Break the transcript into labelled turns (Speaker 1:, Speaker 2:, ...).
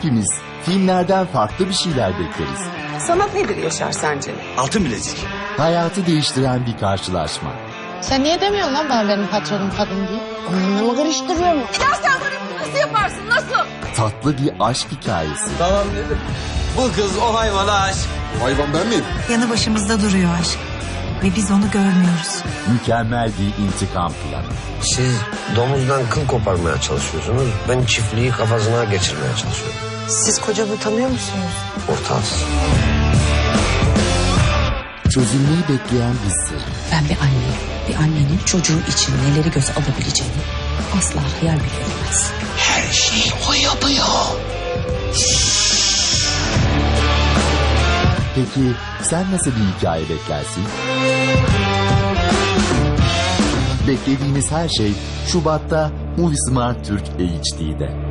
Speaker 1: hepimiz filmlerden farklı bir şeyler bekleriz.
Speaker 2: Sanat nedir Yaşar sence?
Speaker 3: Altın bilezik.
Speaker 1: Hayatı değiştiren bir karşılaşma.
Speaker 4: Sen niye demiyorsun lan bana benim patronum kadın diye? Anlamı karıştırıyor mu?
Speaker 2: Ya sen bana bunu nasıl yaparsın nasıl?
Speaker 1: Tatlı bir aşk hikayesi.
Speaker 3: Tamam dedim. Bu kız o hayvana aşık.
Speaker 5: Hayvan ben miyim?
Speaker 6: Yanı başımızda duruyor aşk. Ve biz onu görmüyoruz.
Speaker 1: Mükemmel bir intikam planı.
Speaker 7: Siz domuzdan kıl koparmaya çalışıyorsunuz. Ben çiftliği kafasına geçirmeye çalışıyorum.
Speaker 6: Siz kocamı tanıyor musunuz?
Speaker 7: Ortağız.
Speaker 1: Çözülmeyi bekleyen bir sır.
Speaker 8: Ben bir anneyim. Bir annenin çocuğu için neleri göze alabileceğini asla hayal bile edemez.
Speaker 1: Peki sen nasıl bir hikaye beklersin? Beklediğiniz her şey Şubat'ta Movie Smart Türk HD'de.